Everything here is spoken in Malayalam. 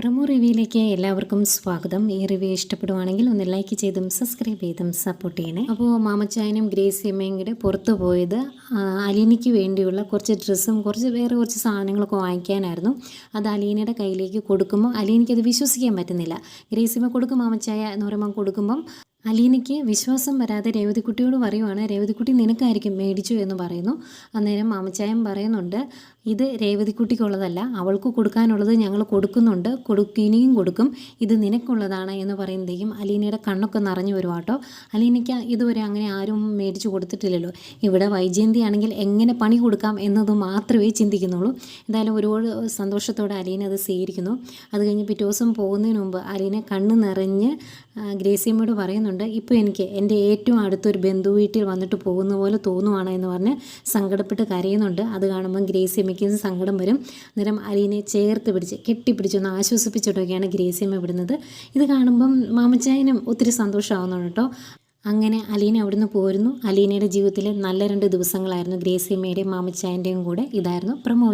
പ്രമോ റിവ്യൂയിലേക്ക് എല്ലാവർക്കും സ്വാഗതം. ഈ റിവ്യൂ ഇഷ്ടപ്പെടുവാണെങ്കിൽ ഒന്ന് ലൈക്ക് ചെയ്തും സബ്സ്ക്രൈബ് ചെയ്തും സപ്പോർട്ട് ചെയ്യണേ. അപ്പോൾ മാമച്ചായനും ഗ്രേസി അമ്മയും കൂടെ പുറത്തു പോയത് അലീനയ്ക്ക് വേണ്ടിയുള്ള കുറച്ച് ഡ്രസ്സും കുറച്ച് വേറെ കുറച്ച് സാധനങ്ങളൊക്കെ വാങ്ങിക്കാനായിരുന്നു. അത് അലീനയുടെ കയ്യിലേക്ക് കൊടുക്കുമ്പോൾ അലീനയ്ക്ക് അത് വിശ്വസിക്കാൻ പറ്റുന്നില്ല. ഗ്രേസിമ്മ കൊടുക്കും മാമച്ചായ എന്ന് പറയുമ്പോൾ കൊടുക്കുമ്പം അലീനയ്ക്ക് വിശ്വാസം വരാതെ രേവതിക്കുട്ടിയോട് പറയുവാണ് രേവതിക്കുട്ടി നിനക്കായിരിക്കും മേടിച്ചു എന്ന് പറയുന്നു. അന്നേരം മാമച്ചായൻ പറയുന്നുണ്ട് ഇത് രേവതിക്കുട്ടിക്കുള്ളതല്ല അവൾക്ക് കൊടുക്കാനുള്ളത് ഞങ്ങൾ കൊടുക്കുന്നുണ്ട് കൊടുക്ക ഇനിയും കൊടുക്കും ഇത് നിനക്കുള്ളതാണ് എന്ന് പറയുന്നതേക്കും അലീനയുടെ കണ്ണൊക്കെ നിറഞ്ഞു വരും കേട്ടോ അലീനയ്ക്ക് ഇതുവരെ അങ്ങനെ ആരും മേടിച്ചു കൊടുത്തിട്ടില്ലല്ലോ. ഇവിടെ വൈജയന്തി ആണെങ്കിൽ എങ്ങനെ പണി കൊടുക്കാം എന്നത് മാത്രമേ ചിന്തിക്കുന്നുള്ളൂ. എന്തായാലും ഒരുപാട് സന്തോഷത്തോടെ അലീന അത് സ്വീകരിക്കുന്നു. അത് കഴിഞ്ഞ് പിറ്റേ ദിവസം പോകുന്നതിന് മുമ്പ് അലീന കണ്ണ് നിറഞ്ഞ് ഗ്രേസിയമ്മയോട് ഗ്രേസിയമ്മയോട് പറയുന്നുണ്ട് ഇപ്പോൾ എനിക്ക് എന്റെ ഏറ്റവും അടുത്തൊരു ബന്ധു വീട്ടിൽ വന്നിട്ട് പോകുന്ന പോലെ തോന്നുവാണ് എന്ന് പറഞ്ഞ് സങ്കടപ്പെട്ട് കരയുന്നുണ്ട്. അത് കാണുമ്പം ഗ്രേസിയമ്മയ്ക്ക് സങ്കടം വരും. അന്നേരം അലീനെ ചേർത്ത് പിടിച്ച് കെട്ടിപ്പിടിച്ചൊന്ന് ആശ്വസിപ്പിച്ചിട്ടൊക്കെയാണ് ഗ്രേസിയമ്മ വിടുന്നത്. ഇത് കാണുമ്പം മാമച്ചായനും ഒത്തിരി സന്തോഷമാവുന്നുണ്ട് കേട്ടോ. അങ്ങനെ അലീന അവിടുന്ന് പോരുന്നു. അലീനയുടെ ജീവിതത്തിലെ നല്ല രണ്ട് ദിവസങ്ങളായിരുന്നു ഗ്രേസിയമ്മയുടെയും മാമച്ചായന്റെയും കൂടെ. ഇതായിരുന്നു പ്രമോ